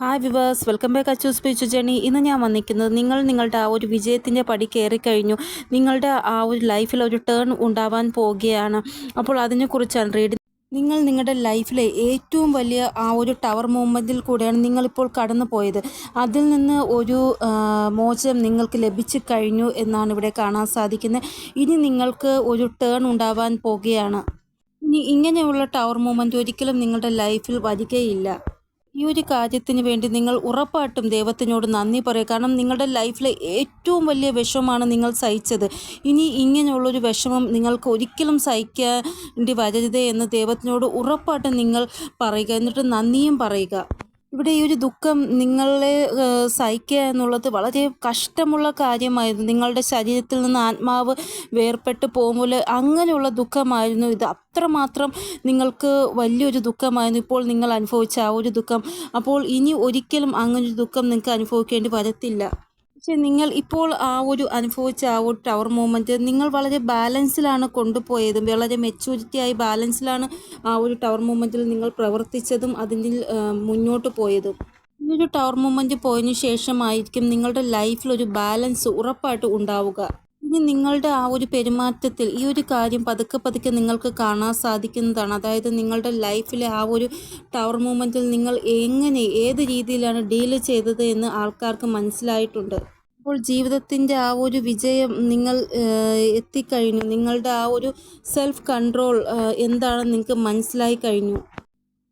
Hi viewers welcome back Achu speech journey ഇന്ന് ഞാൻ വന്നിരിക്കുന്നത് നിങ്ങൾ നിങ്ങളുടെ ആ ഒരു വിജയത്തിന്റെ പടി കയറിക്കഴിഞ്ഞു നിങ്ങളുടെ ആ ഒരു ലൈഫിൽ ഒരു ടേൺ ഉണ്ടാവാൻ പോവുകയാണ്. അപ്പോൾ അതിനെക്കുറിച്ചാണ് റീഡ് നിങ്ങൾ നിങ്ങളുടെ ലൈഫിലെ ഏറ്റവും വലിയ ആ ഒരു ടവർ മൂവ്മെന്റിൽ കൂടെയാണ് നിങ്ങളിപ്പോൾ കടന്നു പോയത്. അതിൽ നിന്ന് ഒരു മോചനം നിങ്ങൾക്ക് ലഭിച്ചു കഴിഞ്ഞു എന്നാണ് ഇവിടെ കാണാൻ സാധിക്കുന്നത്. ഇനി നിങ്ങൾക്ക് ഒരു ടേൺ ഉണ്ടാവാൻ പോവുകയാണ്. ഇനി ഇങ്ങനെയുള്ള ടവർ മൂവ്മെന്റ് ഒരിക്കലും നിങ്ങളുടെ ലൈഫിൽ വരികയില്ല. ഈ ഒരു കാര്യത്തിന് വേണ്ടി നിങ്ങൾ ഉറപ്പായിട്ടും ദൈവത്തിനോട് നന്ദി പറയുക. കാരണം നിങ്ങളുടെ ലൈഫിലെ ഏറ്റവും വലിയ വിഷമമാണ് നിങ്ങൾ സഹിച്ചത്. ഇനി ഇങ്ങനെയുള്ളൊരു വിഷമം നിങ്ങൾക്ക് ഒരിക്കലും സഹിക്കേണ്ടി വരരുതേ എന്ന് ദൈവത്തിനോട് ഉറപ്പായിട്ടും നിങ്ങൾ പറയുക. എന്നിട്ട് നന്ദിയും പറയുക. ഇവിടെ ഈ ഒരു ദുഃഖം നിങ്ങളെ സഹിക്കുക എന്നുള്ളത് വളരെ കഷ്ടമുള്ള കാര്യമായിരുന്നു. നിങ്ങളുടെ ശരീരത്തിൽ നിന്ന് ആത്മാവ് വേർപെട്ട് പോകുമ്പോൾ അങ്ങനെയുള്ള ദുഃഖമായിരുന്നു ഇത്. അത്രമാത്രം നിങ്ങൾക്ക് വലിയൊരു ദുഃഖമായിരുന്നു ഇപ്പോൾ നിങ്ങൾ അനുഭവിച്ച ആ ഒരു ദുഃഖം. അപ്പോൾ ഇനി ഒരിക്കലും അങ്ങനൊരു ദുഃഖം നിങ്ങൾക്ക് അനുഭവിക്കേണ്ടി വരത്തില്ല. പക്ഷെ നിങ്ങൾ ഇപ്പോൾ ആ ഒരു അനുഭവിച്ച ആ ഒരു ടവർ മൂവ്മെന്റ് നിങ്ങൾ വളരെ ബാലൻസിലാണ് കൊണ്ടുപോയതും വളരെ മെച്യൂരിറ്റി ആയി ബാലൻസിലാണ് ആ ഒരു ടവർ മൂവ്മെന്റിൽ നിങ്ങൾ പ്രവർത്തിച്ചതും അതിൽ മുന്നോട്ട് പോയതും. ഈ ഒരു ടവർ മൂവ്മെന്റ് പോയതിനു ശേഷമായിരിക്കും നിങ്ങളുടെ ലൈഫിൽ ഒരു ബാലൻസ് ഉറപ്പായിട്ട് ഉണ്ടാവുക. ഇനി നിങ്ങളുടെ ആ ഒരു പെരുമാറ്റത്തിൽ ഈ ഒരു കാര്യം പതുക്കെ പതുക്കെ നിങ്ങൾക്ക് കാണാൻ സാധിക്കുന്നതാണ്. അതായത് നിങ്ങളുടെ ലൈഫിലെ ആ ഒരു ടവർ മൂവ്മെന്റിൽ നിങ്ങൾ എങ്ങനെ ഏത് രീതിയിലാണ് ഡീൽ ചെയ്തത് എന്ന് ആൾക്കാർക്ക് മനസ്സിലായിട്ടുണ്ട്. അപ്പോൾ ജീവിതത്തിന്റെ ആ ഒരു വിജയം നിങ്ങൾ എത്തിക്കഴിഞ്ഞു. നിങ്ങളുടെ ആ ഒരു സെൽഫ് കൺട്രോൾ എന്താണെന്ന് നിങ്ങൾക്ക് മനസ്സിലായി കഴിഞ്ഞു?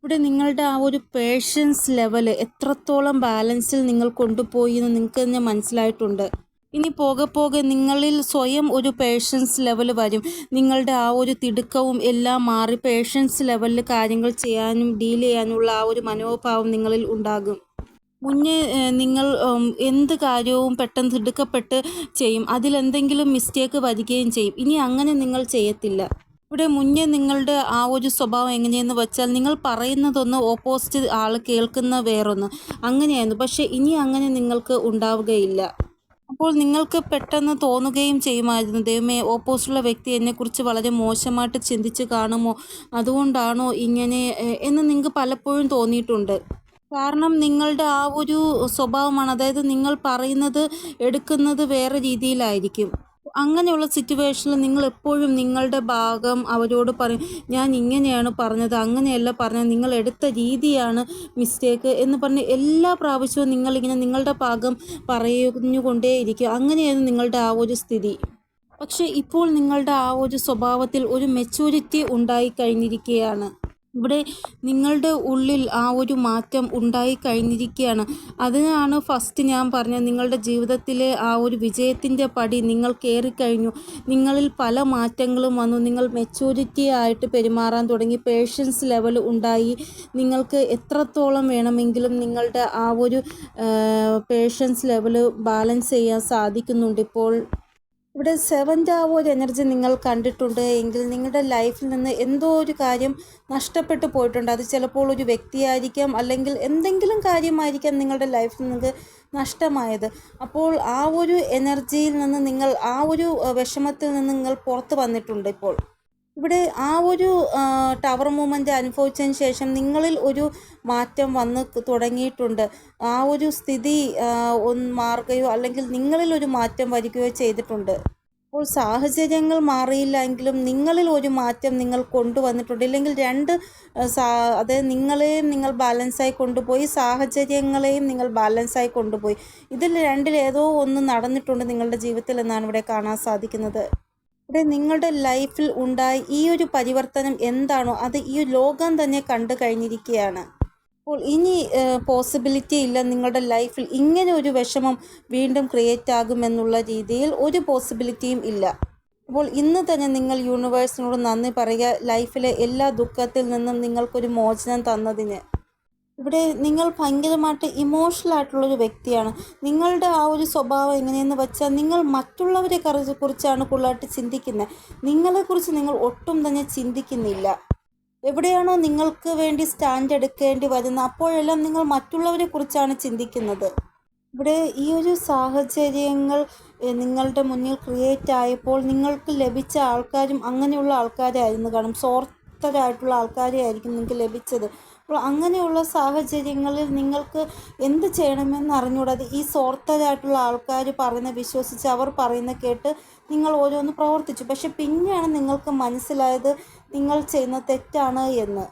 ഇവിടെ നിങ്ങളുടെ ആ ഒരു പേഷ്യൻസ് ലെവൽ എത്രത്തോളം ബാലൻസിൽ നിങ്ങൾ കൊണ്ടുപോയി എന്ന് നിങ്ങൾക്ക് തന്നെ മനസ്സിലായിട്ടുണ്ട്. ഇനി പോകെ പോകെ നിങ്ങളിൽ സ്വയം ഒരു പേഷ്യൻസ് ലെവൽ വരും. നിങ്ങളുടെ ആ ഒരു തിടുക്കവും എല്ലാം മാറി പേഷ്യൻസ് ലെവലിൽ കാര്യങ്ങൾ ചെയ്യാനും ഡീൽ ചെയ്യാനുമുള്ള ആ ഒരു മനോഭാവം നിങ്ങളിൽ ഉണ്ടാകും. മുന്നേ നിങ്ങൾ എന്ത് കാര്യവും പെട്ടെന്ന് തിടുക്കപ്പെട്ട് ചെയ്യും. അതിലെന്തെങ്കിലും മിസ്റ്റേക്ക് വരികയും ചെയ്യും. ഇനി അങ്ങനെ നിങ്ങൾ ചെയ്യത്തില്ല. ഇവിടെ മുന്നേ നിങ്ങളുടെ ആ ഒരു സ്വഭാവം എങ്ങനെയെന്ന് വെച്ചാൽ നിങ്ങൾ പറയുന്നതൊന്ന് ഓപ്പോസിറ്റ് ആൾ കേൾക്കുന്ന വേറൊന്ന്. അങ്ങനെയായിരുന്നു. പക്ഷേ ഇനി അങ്ങനെ നിങ്ങൾക്ക് ഉണ്ടാവുകയില്ല. അപ്പോൾ നിങ്ങൾക്ക് പെട്ടെന്ന് തോന്നുകയും ചെയ്യുമായിരുന്നു. ദൈവമേ ഓപ്പോസിറ്റുള്ള വ്യക്തി എന്നെക്കുറിച്ച് വളരെ മോശമായിട്ട് ചിന്തിച്ച് കാണുമോ? അതുകൊണ്ടാണോ ഇങ്ങനെ എന്ന് നിങ്ങൾക്ക് പലപ്പോഴും തോന്നിയിട്ടുണ്ട്. കാരണം നിങ്ങളുടെ ആ ഒരു സ്വഭാവമാണ് അതായത് നിങ്ങൾ പറയുന്നത് എടുക്കുന്നത് വേറെ രീതിയിലായിരിക്കും. അങ്ങനെയുള്ള സിറ്റുവേഷനിൽ നിങ്ങൾ എപ്പോഴും നിങ്ങളുടെ ഭാഗം അവരോട് പറയും ഞാൻ ഇങ്ങനെയാണ് പറഞ്ഞത് അങ്ങനെയല്ല പറഞ്ഞത് നിങ്ങൾ എടുത്ത രീതിയാണ് മിസ്റ്റേക്ക് എന്ന് പറഞ്ഞ് എല്ലാ പ്രാവശ്യവും നിങ്ങളിങ്ങനെ നിങ്ങളുടെ ഭാഗം പറഞ്ഞുകൊണ്ടേയിരിക്കും അങ്ങനെയായിരുന്നു നിങ്ങളുടെ ആ ഒരു സ്ഥിതി. പക്ഷേ ഇപ്പോൾ നിങ്ങളുടെ ആ ഒരു സ്വഭാവത്തിൽ ഒരു മെച്യൂരിറ്റി ഉണ്ടായി കഴിഞ്ഞിരിക്കുകയാണ്. ഇവിടെ നിങ്ങളുടെ ഉള്ളിൽ ആ ഒരു മാറ്റം ഉണ്ടായി കഴിഞ്ഞിരിക്കുകയാണ്. അതിനാണ് ഫസ്റ്റ് ഞാൻ പറഞ്ഞത് നിങ്ങളുടെ ജീവിതത്തിലെ ആ ഒരു വിജയത്തിന്റെ പടി നിങ്ങൾ കയറിക്കഴിഞ്ഞു നിങ്ങളിൽ പല മാറ്റങ്ങളും വന്നു. നിങ്ങൾ മെച്യൂരിറ്റി ആയിട്ട് പെരുമാറാൻ തുടങ്ങി. പേഷ്യൻസ് ലെവൽ ഉണ്ടായി. നിങ്ങൾക്ക് എത്രത്തോളം വേണമെങ്കിലും നിങ്ങളുടെ ആ ഒരു പേഷ്യൻസ് ലെവൽ ബാലൻസ് ചെയ്യാൻ സാധിക്കുന്നുണ്ട് ഇപ്പോൾ ഇവിടെ സെവൻ ആവോ ഒരു എനർജി നിങ്ങൾ കണ്ടിട്ടുണ്ട്. എങ്കിൽ നിങ്ങളുടെ ലൈഫിൽ നിന്ന് എന്തോ ഒരു കാര്യം നഷ്ടപ്പെട്ടു പോയിട്ടുണ്ട്. അത് ചിലപ്പോൾ ഒരു വ്യക്തിയായിരിക്കാം അല്ലെങ്കിൽ എന്തെങ്കിലും കാര്യമായിരിക്കാം നിങ്ങളുടെ ലൈഫിൽ നിങ്ങൾക്ക് നഷ്ടമായത്. അപ്പോൾ ആ ഒരു എനർജിയിൽ നിന്ന് നിങ്ങൾ ആ ഒരു വിഷമത്തിൽ നിന്ന് നിങ്ങൾ പുറത്ത് വന്നിട്ടുണ്ട് ഇപ്പോൾ. ഇവിടെ ആ ഒരു ടവർ മൂവ്മെന്റ് അനുഭവിച്ചതിന് ശേഷം നിങ്ങളിൽ ഒരു മാറ്റം വന്ന് തുടങ്ങിയിട്ടുണ്ട്. ആ ഒരു സ്ഥിതി ഒന്ന് മാറുകയോ അല്ലെങ്കിൽ നിങ്ങളിൽ ഒരു മാറ്റം വരികയോ ചെയ്തിട്ടുണ്ട്. അപ്പോൾ സാഹചര്യങ്ങൾ മാറിയില്ല എങ്കിലും നിങ്ങളിൽ ഒരു മാറ്റം നിങ്ങൾ കൊണ്ടുവന്നിട്ടുണ്ട്. ഇല്ലെങ്കിൽ രണ്ട് അതായത് നിങ്ങളെയും നിങ്ങൾ ബാലൻസായി കൊണ്ടുപോയി സാഹചര്യങ്ങളെയും നിങ്ങൾ ബാലൻസായി കൊണ്ടുപോയി. ഇതിൽ രണ്ടിൽ ഏതോ ഒന്ന് നടന്നിട്ടുണ്ട് നിങ്ങളുടെ ജീവിതത്തിൽ എന്നാണ് ഇവിടെ കാണാൻ സാധിക്കുന്നത്. ഇവിടെ നിങ്ങളുടെ ലൈഫിൽ ഉണ്ടായ ഈ ഒരു പരിവർത്തനം എന്താണോ അത് ഈ ലോകം തന്നെ കണ്ടു കഴിഞ്ഞിരിക്കുകയാണ്. അപ്പോൾ ഇനി പോസിബിലിറ്റി ഇല്ല നിങ്ങളുടെ ലൈഫിൽ ഇങ്ങനെ ഒരു വിഷമം വീണ്ടും ക്രിയേറ്റ് ആകുമെന്നുള്ള രീതിയിൽ ഒരു പോസിബിലിറ്റിയും ഇല്ല. അപ്പോൾ ഇന്ന് തന്നെ നിങ്ങൾ യൂണിവേഴ്സിനോട് നന്ദി പറയുക ലൈഫിലെ എല്ലാ ദുഃഖത്തിൽ നിന്നും നിങ്ങൾക്കൊരു മോചനം തന്നതിന്. ഇവിടെ നിങ്ങൾ ഭയങ്കരമായിട്ട് ഇമോഷണൽ ആയിട്ടുള്ളൊരു വ്യക്തിയാണ്. നിങ്ങളുടെ ആ ഒരു സ്വഭാവം എങ്ങനെയെന്ന് വെച്ചാൽ നിങ്ങൾ മറ്റുള്ളവരെ കറിച്ച് കുറിച്ചാണ് കൂടുതലായിട്ട് ചിന്തിക്കുന്നത്. നിങ്ങളെക്കുറിച്ച് നിങ്ങൾ ഒട്ടും തന്നെ ചിന്തിക്കുന്നില്ല. എവിടെയാണോ നിങ്ങൾക്ക് വേണ്ടി സ്റ്റാൻഡ് എടുക്കേണ്ടി വരുന്നത് അപ്പോഴെല്ലാം നിങ്ങൾ മറ്റുള്ളവരെ കുറിച്ചാണ് ചിന്തിക്കുന്നത്. ഇവിടെ ഈ ഒരു സാഹചര്യങ്ങൾ നിങ്ങളുടെ മുന്നിൽ ക്രിയേറ്റ് ആയപ്പോൾ നിങ്ങൾക്ക് ലഭിച്ച ആൾക്കാരും അങ്ങനെയുള്ള ആൾക്കാരായിരുന്നു കാണും. സ്വാർത്ഥരായിട്ടുള്ള ആൾക്കാരെ ആയിരിക്കും നിങ്ങൾക്ക് ലഭിച്ചത്. അപ്പോൾ അങ്ങനെയുള്ള സാഹചര്യങ്ങളിൽ നിങ്ങൾക്ക് എന്ത് ചെയ്യണമെന്ന് അറിഞ്ഞുകൂടാതെ ഈ സ്വാർത്ഥരായിട്ടുള്ള ആൾക്കാർ പറയുന്ന വിശ്വസിച്ച് അവർ പറയുന്ന കേട്ട് നിങ്ങൾ ഓരോന്ന് പ്രവർത്തിച്ചു. പക്ഷെ പിന്നെയാണ് നിങ്ങൾക്ക് മനസ്സിലായത് നിങ്ങൾ ചെയ്യുന്ന തെറ്റാണ് എന്ന്.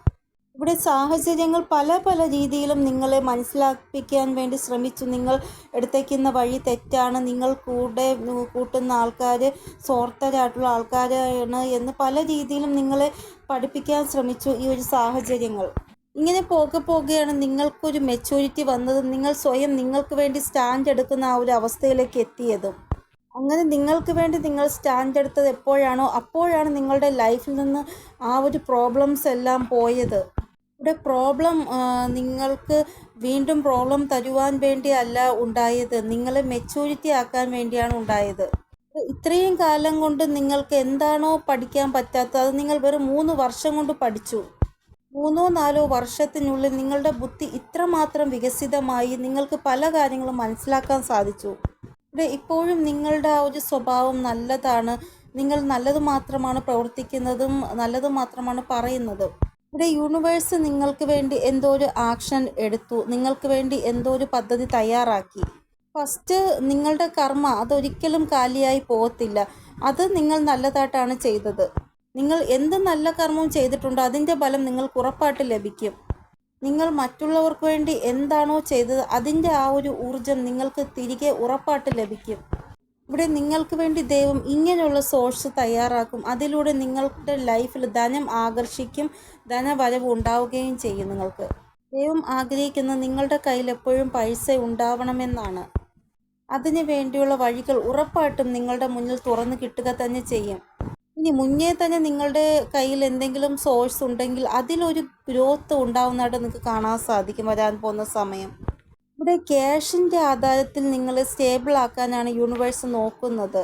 ഇവിടെ സാഹചര്യങ്ങൾ പല പല രീതിയിലും നിങ്ങളെ മനസ്സിലാക്കിപ്പിക്കാൻ വേണ്ടി ശ്രമിച്ചു. നിങ്ങൾ എടുത്തേക്കുന്ന വഴി തെറ്റാണ്. നിങ്ങൾ കൂടെ കൂട്ടുന്ന ആൾക്കാർ സ്വാർത്ഥരായിട്ടുള്ള ആൾക്കാരാണ് എന്ന് പല രീതിയിലും നിങ്ങളെ പഠിപ്പിക്കാൻ ശ്രമിച്ചു ഈ ഒരു സാഹചര്യങ്ങൾ. ഇങ്ങനെ പോകെ പോകെയാണ് നിങ്ങൾക്കൊരു മെച്യൂരിറ്റി വന്നതും. നിങ്ങൾ സ്വയം നിങ്ങൾക്ക് വേണ്ടി സ്റ്റാൻഡ് എടുക്കുന്ന ആ ഒരു അവസ്ഥയിലേക്ക് എത്തിയതും. അങ്ങനെ നിങ്ങൾക്ക് വേണ്ടി നിങ്ങൾ സ്റ്റാൻഡ് എടുത്തത് എപ്പോഴാണോ അപ്പോഴാണ് നിങ്ങളുടെ ലൈഫിൽ നിന്ന് ആ ഒരു പ്രോബ്ലംസ് എല്ലാം പോയത്. ഇവിടെ പ്രോബ്ലം നിങ്ങൾക്ക് വീണ്ടും പ്രോബ്ലം തരുവാൻ വേണ്ടിയല്ല ഉണ്ടായത്. നിങ്ങളെ മെച്യൂരിറ്റി ആക്കാൻ വേണ്ടിയാണ് ഉണ്ടായത്. ഇത്രയും കാലം കൊണ്ട് നിങ്ങൾക്ക് എന്താണോ പഠിക്കാൻ പറ്റാത്തത്. അത് നിങ്ങൾ വെറും മൂന്ന് വർഷം കൊണ്ട് പഠിച്ചു. മൂന്നോ നാലോ വർഷത്തിനുള്ളിൽ നിങ്ങളുടെ ബുദ്ധി ഇത്രമാത്രം വികസിതമായി നിങ്ങൾക്ക് പല കാര്യങ്ങളും മനസ്സിലാക്കാൻ സാധിച്ചു. ഇവിടെ ഇപ്പോഴും നിങ്ങളുടെ ആ ഒരു സ്വഭാവം നല്ലതാണ്. നിങ്ങൾ നല്ലത് മാത്രമാണ് പ്രവർത്തിക്കുന്നതും നല്ലത് മാത്രമാണ് പറയുന്നതും. ഇവിടെ യൂണിവേഴ്സ് നിങ്ങൾക്ക് വേണ്ടി എന്തോ ഒരു ആക്ഷൻ എടുത്തു. നിങ്ങൾക്ക് വേണ്ടി എന്തോ ഒരു പദ്ധതി തയ്യാറാക്കി. ഫസ്റ്റ് നിങ്ങളുടെ കർമ്മ അതൊരിക്കലും കാലിയായി പോകത്തില്ല. അത് നിങ്ങൾ നല്ലതായിട്ടാണ് ചെയ്തത്. നിങ്ങൾ എന്ത് നല്ല കർമ്മം ചെയ്തിട്ടുണ്ടോ അതിന്റെ ഫലം നിങ്ങൾക്ക് ഉറപ്പായിട്ട് ലഭിക്കും. നിങ്ങൾ മറ്റുള്ളവർക്ക് വേണ്ടി എന്താണോ ചെയ്തത് അതിന്റെ ആ ഒരു ഊർജം നിങ്ങൾക്ക് തിരികെ ഉറപ്പായിട്ട് ലഭിക്കും. ഇവിടെ നിങ്ങൾക്ക് വേണ്ടി ദൈവം ഇങ്ങനെയുള്ള സോഴ്സ് തയ്യാറാക്കും. അതിലൂടെ നിങ്ങളുടെ ലൈഫിൽ ധനം ആകർഷിക്കും ധനവരവ് ഉണ്ടാവുകയും ചെയ്യും നിങ്ങൾക്ക്. ദൈവം ആഗ്രഹിക്കുന്ന നിങ്ങളുടെ കയ്യിൽ എപ്പോഴും പൈസ ഉണ്ടാവണമെന്നാണ്. അതിനു വേണ്ടിയുള്ള വഴികൾ ഉറപ്പായിട്ടും നിങ്ങളുടെ മുന്നിൽ തുറന്നു കിട്ടുക തന്നെ ചെയ്യും. ഇനി മുന്നേ തന്നെ നിങ്ങളുടെ കയ്യിൽ എന്തെങ്കിലും സോഴ്സ് ഉണ്ടെങ്കിൽ അതിലൊരു ഗ്രോത്ത് ഉണ്ടാവുന്നതായിട്ട് നിങ്ങൾക്ക് കാണാൻ സാധിക്കും വരാൻ പോകുന്ന സമയം. ഇവിടെ ക്യാഷിന്റെ ആധാരത്തിൽ നിങ്ങളെ സ്റ്റേബിൾ ആക്കാനാണ് യൂണിവേഴ്സ് നോക്കുന്നത്.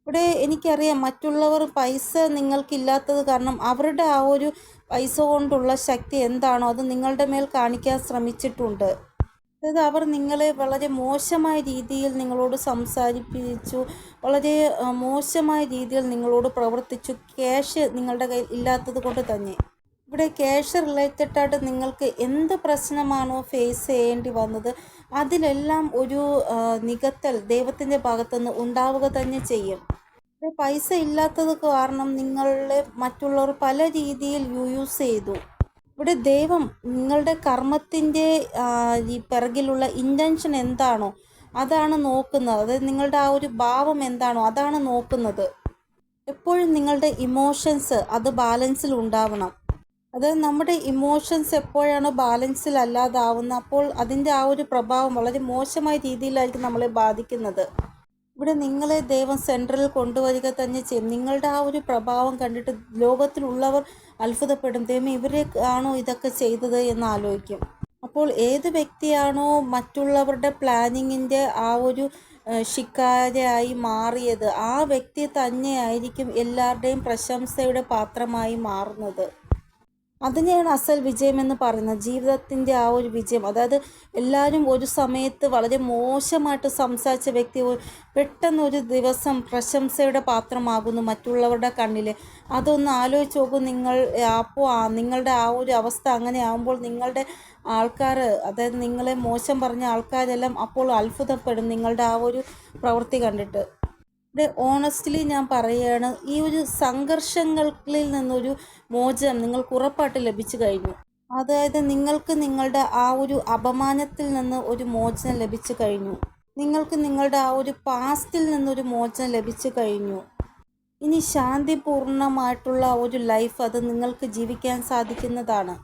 ഇവിടെ എനിക്കറിയാം മറ്റുള്ളവർ പൈസ നിങ്ങൾക്കില്ലാത്തത് കാരണം അവരുടെ ആ ഒരു പൈസ കൊണ്ടുള്ള ശക്തി എന്താണോ അത് നിങ്ങളുടെ മേൽ കാണിക്കാൻ ശ്രമിച്ചിട്ടുണ്ട്. അതായത് അവർ നിങ്ങളെ വളരെ മോശമായ രീതിയിൽ നിങ്ങളോട് സംസാരിപ്പിച്ചു വളരെ മോശമായ രീതിയിൽ നിങ്ങളോട് പ്രവർത്തിച്ചു. ക്യാഷ് നിങ്ങളുടെ കയ്യിൽ ഇല്ലാത്തത് കൊണ്ട് തന്നെ. ഇവിടെ ക്യാഷ് റിലേറ്റഡ് ആയിട്ട് നിങ്ങൾക്ക് എന്ത് പ്രശ്നമാണോ ഫേസ് ചെയ്യേണ്ടി വന്നത് അതിലെല്ലാം ഒരു നികത്തൽ ദൈവത്തിന്റെ ഭാഗത്തുനിന്ന് ഉണ്ടാവുക തന്നെ ചെയ്യും. പൈസ ഇല്ലാത്തത് കാരണം നിങ്ങളെ മറ്റുള്ളവർ പല രീതിയിൽ യൂസ് ചെയ്തു. ഇവിടെ ദൈവം നിങ്ങളുടെ കർമ്മത്തിന്റെ ഈ പിറകിലുള്ള ഇന്റൻഷൻ എന്താണോ അതാണ് നോക്കുന്നത്. അതായത് നിങ്ങളുടെ ആ ഒരു ഭാവം എന്താണോ അതാണ് നോക്കുന്നത്. എപ്പോഴും നിങ്ങളുടെ ഇമോഷൻസ് അത് ബാലൻസിൽ ഉണ്ടാവണം. അതായത് നമ്മുടെ ഇമോഷൻസ് എപ്പോഴാണ് ബാലൻസിൽ അല്ലാതാവുന്നത് അപ്പോൾ അതിന്റെ ആ ഒരു പ്രഭാവം വളരെ മോശമായ രീതിയിലായിരിക്കും നമ്മളെ ബാധിക്കുന്നത്. ഇവിടെ നിങ്ങളെ ദൈവം സെൻട്രലിൽ കൊണ്ടുവരിക തന്നെ ചെയ്യും. നിങ്ങളുടെ ആ ഒരു പ്രഭാവം കണ്ടിട്ട് ലോകത്തിലുള്ളവർ അത്ഭുതപ്പെടും. ദൈവം ഇവരെ ആണോ ഇതൊക്കെ ചെയ്തത് എന്ന് ആലോചിക്കും. അപ്പോൾ ഏത് വ്യക്തിയാണോ മറ്റുള്ളവരുടെ പ്ലാനിങ്ങിന്റെ ആ ഒരു ശിക്കാരയായി മാറിയത് ആ വ്യക്തി തന്നെയായിരിക്കും എല്ലാവരുടെയും പ്രശംസയുടെ പാത്രമായി മാറുന്നത്. അതിനെയാണ് അസൽ വിജയം എന്ന് പറയുന്നത്. ജീവിതത്തിന്റെ ആ ഒരു വിജയം. അതായത് എല്ലാവരും ഒരു സമയത്ത് വളരെ മോശമായിട്ട് സംസാരിച്ച വ്യക്തി പെട്ടെന്ന് ഒരു ദിവസം പ്രശംസയുടെ പാത്രമാകുന്നു മറ്റുള്ളവരുടെ കണ്ണിൽ അതൊന്ന് ആലോചിച്ച് നോക്കും. നിങ്ങൾ അപ്പോൾ നിങ്ങളുടെ ആ ഒരു അവസ്ഥ അങ്ങനെ ആകുമ്പോൾ നിങ്ങളുടെ ആൾക്കാർ അതായത് നിങ്ങളെ മോശം പറഞ്ഞ ആൾക്കാരെല്ലാം അപ്പോൾ അത്ഭുതപ്പെടും നിങ്ങളുടെ ആ ഒരു പ്രവൃത്തി കണ്ടിട്ട്. ഇവിടെ ഓണസ്റ്റ്ലി ഞാൻ പറയുകയാണ് ഈ ഒരു സംഘർഷങ്ങളിൽ നിന്നൊരു മോചനം നിങ്ങൾക്ക് ഉറപ്പായിട്ട് ലഭിച്ചു കഴിഞ്ഞു. അതായത് നിങ്ങൾക്ക് നിങ്ങളുടെ ആ ഒരു അപമാനത്തിൽ നിന്ന് ഒരു മോചനം ലഭിച്ചു കഴിഞ്ഞു. നിങ്ങൾക്ക് നിങ്ങളുടെ ആ ഒരു പാസ്റ്റിൽ നിന്നൊരു മോചനം ലഭിച്ചു കഴിഞ്ഞു. ഇനി ശാന്തിപൂർണമായിട്ടുള്ള ഒരു ലൈഫ് അത് നിങ്ങൾക്ക് ജീവിക്കാൻ സാധിക്കുന്നതാണ്.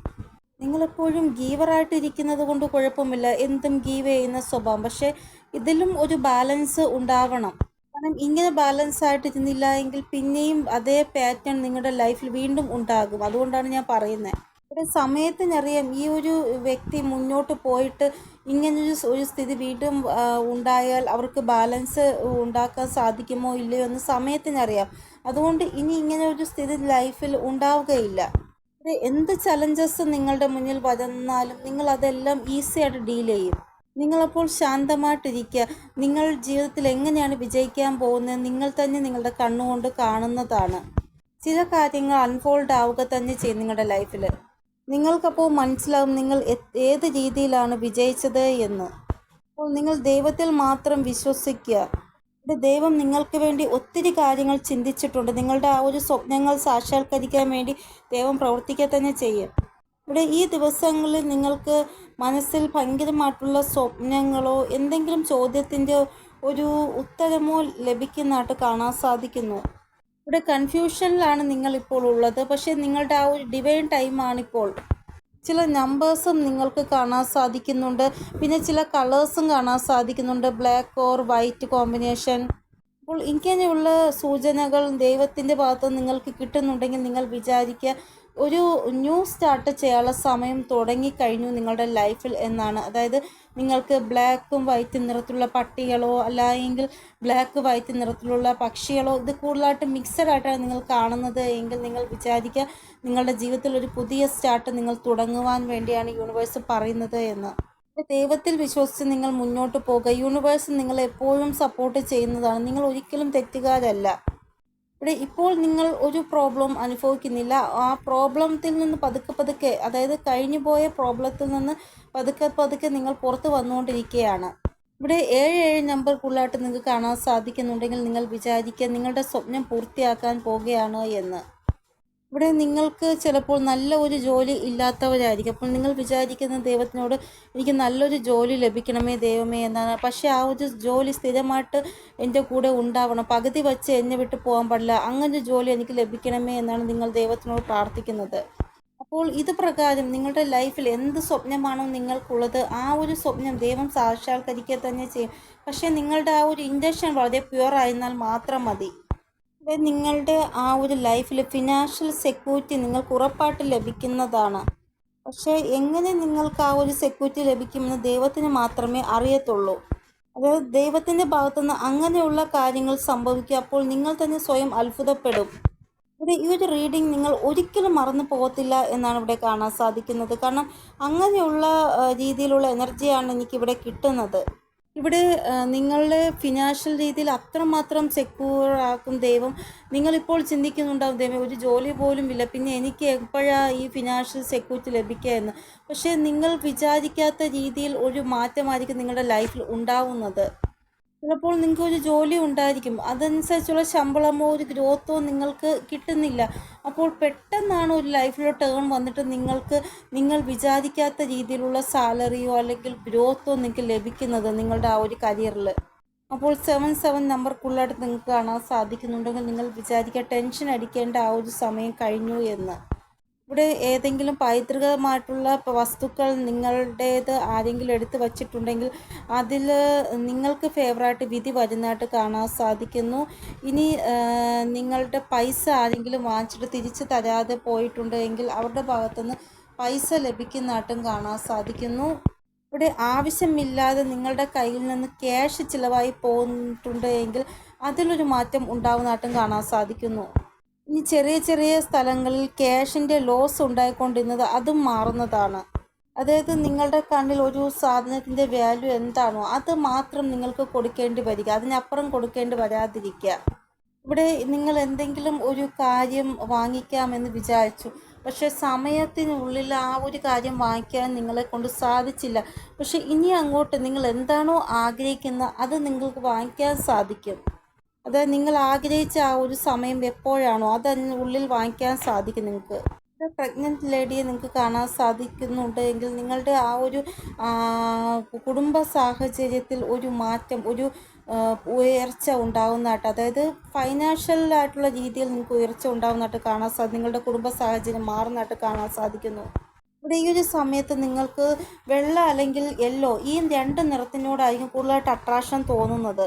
നിങ്ങളെപ്പോഴും ഗീവറായിട്ട് ഇരിക്കുന്നത് കൊണ്ട് കുഴപ്പമില്ല എന്തും ഗീവ് ചെയ്യുന്ന സ്വഭാവം. പക്ഷേ ഇതിലും ഒരു ബാലൻസ് ഉണ്ടാവണം. കാരണം ഇങ്ങനെ ബാലൻസ് ആയിട്ട് ഇരുന്നില്ല എങ്കിൽ പിന്നെയും അതേ പാറ്റേൺ നിങ്ങളുടെ ലൈഫിൽ വീണ്ടും ഉണ്ടാകും. അതുകൊണ്ടാണ് ഞാൻ പറയുന്നത് ഇവിടെ സമയത്തിനറിയാം ഈ ഒരു വ്യക്തി മുന്നോട്ട് പോയിട്ട് ഇങ്ങനൊരു ഒരു സ്ഥിതി വീണ്ടും ഉണ്ടായാൽ അവർക്ക് ബാലൻസ് ഉണ്ടാക്കാൻ സാധിക്കുമോ ഇല്ലയോ എന്ന് സമയത്തിനറിയാം അതുകൊണ്ട് ഇനി ഇങ്ങനെ ഒരു സ്ഥിതി ലൈഫിൽ ഉണ്ടാവുകയില്ല. എന്ത് ചലഞ്ചസ് നിങ്ങളുടെ മുന്നിൽ വന്നാലും നിങ്ങൾ അതെല്ലാം ഈസി ആയിട്ട് ഡീൽ ചെയ്യും. നിങ്ങളപ്പോൾ ശാന്തമായിട്ടിരിക്കുക. നിങ്ങൾ ജീവിതത്തിൽ എങ്ങനെയാണ് വിജയിക്കാൻ പോകുന്നത്? നിങ്ങൾ തന്നെ നിങ്ങളുടെ കണ്ണുകൊണ്ട് കാണുന്നതാണ്. ചില കാര്യങ്ങൾ അൺഫോൾഡ് ആവുക തന്നെ ചെയ്യും നിങ്ങളുടെ ലൈഫിൽ നിങ്ങൾക്കപ്പോൾ മനസ്സിലാവും നിങ്ങൾ ഏത് രീതിയിലാണ് വിജയിച്ചത് എന്ന്. അപ്പോൾ നിങ്ങൾ ദൈവത്തിൽ മാത്രം വിശ്വസിക്കുക. ഇവിടെ ദൈവം നിങ്ങൾക്ക് വേണ്ടി ഒത്തിരി കാര്യങ്ങൾ ചിന്തിച്ചിട്ടുണ്ട്. നിങ്ങളുടെ ആ ഒരു സ്വപ്നങ്ങൾ സാക്ഷാത്കരിക്കാൻ വേണ്ടി ദൈവം പ്രവർത്തിക്കുക തന്നെ ചെയ്യും. ഇവിടെ ഈ ദിവസങ്ങളിൽ നിങ്ങൾക്ക് മനസ്സിൽ ഭയങ്കരമായിട്ടുള്ള സ്വപ്നങ്ങളോ എന്തെങ്കിലും ചോദ്യത്തിന്റെ ഒരു ഉത്തരമോ ലഭിക്കുന്നതായിട്ട് കാണാൻ സാധിക്കുന്നു. ഇവിടെ കൺഫ്യൂഷനിലാണ് നിങ്ങൾ ഇപ്പോൾ ഉള്ളത്. പക്ഷേ നിങ്ങളുടെ ആ ഒരു ഡിവൈൻ ടൈമാണിപ്പോൾ. ചില നമ്പേഴ്സും നിങ്ങൾക്ക് കാണാൻ സാധിക്കുന്നുണ്ട്. പിന്നെ ചില കളേഴ്സും കാണാൻ സാധിക്കുന്നുണ്ട്. Black or white combination. അപ്പോൾ ഇങ്ങനെയുള്ള സൂചനകൾ ദൈവത്തിന്റെ ഭാഗത്ത് നിങ്ങൾക്ക് കിട്ടുന്നുണ്ടെങ്കിൽ നിങ്ങൾ വിചാരിക്കുക ഒരു ന്യൂ സ്റ്റാർട്ട് ചെയ്യാനുള്ള സമയം തുടങ്ങിക്കഴിഞ്ഞു നിങ്ങളുടെ ലൈഫിൽ എന്നാണ്. അതായത് നിങ്ങൾക്ക് ബ്ലാക്കും വൈറ്റ് നിറത്തിലുള്ള പട്ടികളോ അല്ലെങ്കിൽ ബ്ലാക്ക് വൈറ്റ് നിറത്തിലുള്ള പക്ഷികളോ ഇത് കൂടുതലായിട്ട് മിക്സഡ് ആയിട്ടാണ് നിങ്ങൾ കാണുന്നത് എങ്കിൽ നിങ്ങൾ വിചാരിക്കുക നിങ്ങളുടെ ജീവിതത്തിൽ ഒരു പുതിയ സ്റ്റാർട്ട് നിങ്ങൾ തുടങ്ങുവാൻ വേണ്ടിയാണ് യൂണിവേഴ്സ് പറയുന്നത് എന്ന്. ദൈവത്തിൽ വിശ്വസിച്ച് നിങ്ങൾ മുന്നോട്ട് പോകുക. യൂണിവേഴ്സ് നിങ്ങളെ എപ്പോഴും സപ്പോർട്ട് ചെയ്യുന്നതാണ്. നിങ്ങൾ ഒരിക്കലും തെറ്റുകാരല്ല. ഇവിടെ ഇപ്പോൾ നിങ്ങൾ ഒരു പ്രോബ്ലം അനുഭവിക്കുന്നില്ല. ആ പ്രോബ്ലത്തിൽ നിന്ന് പതുക്കെ പതുക്കെ അതായത് കഴിഞ്ഞു പോയ പ്രോബ്ലത്തിൽ നിന്ന് പതുക്കെ പതുക്കെ നിങ്ങൾ പുറത്ത് വന്നുകൊണ്ടിരിക്കുകയാണ്. ഇവിടെ ഏഴ് ഏഴ് നമ്പർ കൂടുതലായിട്ട് നിങ്ങൾക്ക് കാണാൻ സാധിക്കുന്നുണ്ടെങ്കിൽ നിങ്ങൾ വിചാരിക്കുക നിങ്ങളുടെ സ്വപ്നം പൂർത്തിയാക്കാൻ പോവുകയാണ് എന്ന്. ഇവിടെ നിങ്ങൾക്ക് ചിലപ്പോൾ നല്ല ഒരു ജോലി ഇല്ലാത്തവരായിരിക്കും. അപ്പോൾ നിങ്ങൾ വിചാരിക്കുന്ന ദൈവത്തിനോട് എനിക്ക് നല്ലൊരു ജോലി ലഭിക്കണമേ ദൈവമേ എന്നാണ്. പക്ഷേ ആ ഒരു ജോലി സ്ഥിരമായിട്ട് എന്റെ കൂടെ ഉണ്ടാവണം. പകുതി വച്ച് എന്നെ വിട്ട് പോകാൻ പാടില്ല. അങ്ങനൊരു ജോലി എനിക്ക് ലഭിക്കണമേ എന്നാണ് നിങ്ങൾ ദൈവത്തിനോട് പ്രാർത്ഥിക്കുന്നത്. അപ്പോൾ ഇത് പ്രകാരം നിങ്ങളുടെ ലൈഫിൽ എന്ത് സ്വപ്നമാണോ നിങ്ങൾക്കുള്ളത് ആ ഒരു സ്വപ്നം ദൈവം സാക്ഷാത്കരിക്കുക തന്നെ ചെയ്യും. പക്ഷേ നിങ്ങളുടെ ആ ഒരു ഇന്റൻഷൻ വളരെ പ്യുവർ ആയിരുന്നാൽ മാത്രം മതി. നിങ്ങളുടെ ആ ഒരു ലൈഫിൽ ഫിനാൻഷ്യൽ സെക്യൂരിറ്റി നിങ്ങൾക്ക് ഉറപ്പായിട്ട് ലഭിക്കുന്നതാണ്. പക്ഷേ എങ്ങനെ നിങ്ങൾക്ക് ആ ഒരു സെക്യൂരിറ്റി ലഭിക്കുമെന്ന് ദൈവത്തിന് മാത്രമേ അറിയത്തുള്ളൂ. അതായത് ദൈവത്തിന്റെ ഭാഗത്തുനിന്ന് അങ്ങനെയുള്ള കാര്യങ്ങൾ സംഭവിക്കുക അപ്പോൾ നിങ്ങൾ തന്നെ സ്വയം അത്ഭുതപ്പെടും. ഇവിടെ ഈ ഒരു റീഡിംഗ് നിങ്ങൾ ഒരിക്കലും മറന്നു പോകത്തില്ല എന്നാണ് ഇവിടെ കാണാൻ സാധിക്കുന്നത്. കാരണം അങ്ങനെയുള്ള രീതിയിലുള്ള എനർജിയാണ് എനിക്കിവിടെ കിട്ടുന്നത്. ഇവിടെ നിങ്ങളുടെ ഫിനാൻഷ്യൽ രീതിയിൽ അത്രമാത്രം സെക്യൂർ ആക്കും ദൈവം. നിങ്ങളിപ്പോൾ ചിന്തിക്കുന്നുണ്ടാവും ദൈവം ഒരു ജോലി പോലും ഇല്ല. പിന്നെ എനിക്ക് എപ്പോഴാണ് ഈ ഫിനാൻഷ്യൽ സെക്യൂരിറ്റി ലഭിക്കുക എന്ന്? പക്ഷേ നിങ്ങൾ വിചാരിക്കാത്ത രീതിയിൽ ഒരു മാറ്റമായിരിക്കും നിങ്ങളുടെ ലൈഫിൽ ഉണ്ടാവുന്നത്. ചിലപ്പോൾ നിങ്ങൾക്ക് ഒരു ജോലി ഉണ്ടായിരിക്കും. അതനുസരിച്ചുള്ള ശമ്പളമോ ഒരു ഗ്രോത്തോ നിങ്ങൾക്ക് കിട്ടുന്നില്ല. അപ്പോൾ പെട്ടെന്നാണ് ഒരു ലൈഫിലോ ടേൺ വന്നിട്ട് നിങ്ങൾക്ക് നിങ്ങൾ വിചാരിക്കാത്ത രീതിയിലുള്ള സാലറിയോ അല്ലെങ്കിൽ ഗ്രോത്തോ നിങ്ങൾക്ക് ലഭിക്കുന്നത് നിങ്ങളുടെ ആ ഒരു കരിയറിൽ അപ്പോൾ സെവൻ സെവൻ നമ്പർക്കുള്ളിടത്ത് നിങ്ങൾക്ക് കാണാൻ സാധിക്കുന്നുണ്ടെങ്കിൽ നിങ്ങൾ വിചാരിക്കുക ടെൻഷൻ അടിക്കേണ്ട ആ ഒരു സമയം കഴിഞ്ഞു എന്ന്. ഇവിടെ ഏതെങ്കിലും പൈതൃകമായിട്ടുള്ള വസ്തുക്കൾ നിങ്ങളുടേത് ആരെങ്കിലും എടുത്തു വച്ചിട്ടുണ്ടെങ്കിൽ അതിൽ നിങ്ങൾക്ക് ഫേവറായിട്ട് വിധി വരുന്നതായിട്ട് കാണാൻ സാധിക്കുന്നു. ഇനി നിങ്ങളുടെ പൈസ ആരെങ്കിലും വാങ്ങിച്ചിട്ട് തിരിച്ചു തരാതെ പോയിട്ടുണ്ടെങ്കിൽ അവരുടെ ഭാഗത്തുനിന്ന് പൈസ ലഭിക്കുന്നതായിട്ടും കാണാൻ സാധിക്കുന്നു. ഇവിടെ ആവശ്യമില്ലാതെ നിങ്ങളുടെ കയ്യിൽ നിന്ന് ക്യാഷ് ചിലവായി പോന്നിട്ടുണ്ട് എങ്കിൽ അതിലൊരു മാറ്റം ഉണ്ടാവുന്നതായിട്ടും കാണാൻ സാധിക്കുന്നു. ഇനി ചെറിയ ചെറിയ സ്ഥലങ്ങളിൽ ക്യാഷിന്റെ ലോസ് ഉണ്ടായിക്കൊണ്ടിരുന്നത് അതും മാറുന്നതാണ്. അതായത് നിങ്ങളുടെ കണ്ണിൽ ഒരു സാധനത്തിന്റെ വാല്യൂ എന്താണോ അത് മാത്രം നിങ്ങൾക്ക് കൊടുക്കേണ്ടി വരിക. അതിനപ്പുറം കൊടുക്കേണ്ടി വരാതിരിക്കുക. ഇവിടെ നിങ്ങൾ എന്തെങ്കിലും ഒരു കാര്യം വാങ്ങിക്കാമെന്ന് വിചാരിച്ചു. പക്ഷേ സമയത്തിനുള്ളിൽ ആ ഒരു കാര്യം വാങ്ങിക്കാൻ നിങ്ങളെ കൊണ്ട് സാധിച്ചില്ല. പക്ഷേ ഇനി അങ്ങോട്ട് നിങ്ങൾ എന്താണോ ആഗ്രഹിക്കുന്നത് അത് നിങ്ങൾക്ക് വാങ്ങിക്കാൻ സാധിക്കും. അതായത് നിങ്ങൾ ആഗ്രഹിച്ച ആ ഒരു സമയം എപ്പോഴാണോ അത് അതിനുള്ളിൽ വാങ്ങിക്കാൻ സാധിക്കും നിങ്ങൾക്ക്. പ്രഗ്നന്റ് ലേഡിയെ നിങ്ങൾക്ക് കാണാൻ സാധിക്കുന്നുണ്ട് എങ്കിൽ നിങ്ങളുടെ ആ ഒരു കുടുംബ സാഹചര്യത്തിൽ ഒരു മാറ്റം ഒരു ഉയർച്ച ഉണ്ടാകുന്നതായിട്ട് അതായത് ഫൈനാൻഷ്യലായിട്ടുള്ള രീതിയിൽ നിങ്ങൾക്ക് ഉയർച്ച ഉണ്ടാകുന്നതായിട്ട് കാണാൻ സാധിക്കും നിങ്ങളുടെ കുടുംബ സാഹചര്യം മാറുന്നതായിട്ട് കാണാൻ സാധിക്കുന്നു. ഇവിടെ ഈ ഒരു സമയത്ത് നിങ്ങൾക്ക് വെള്ള അല്ലെങ്കിൽ യെല്ലോ ഈ രണ്ട് നിറത്തിനോടായിരിക്കും കൂടുതലായിട്ട് അട്രാക്ഷൻ തോന്നുന്നത്.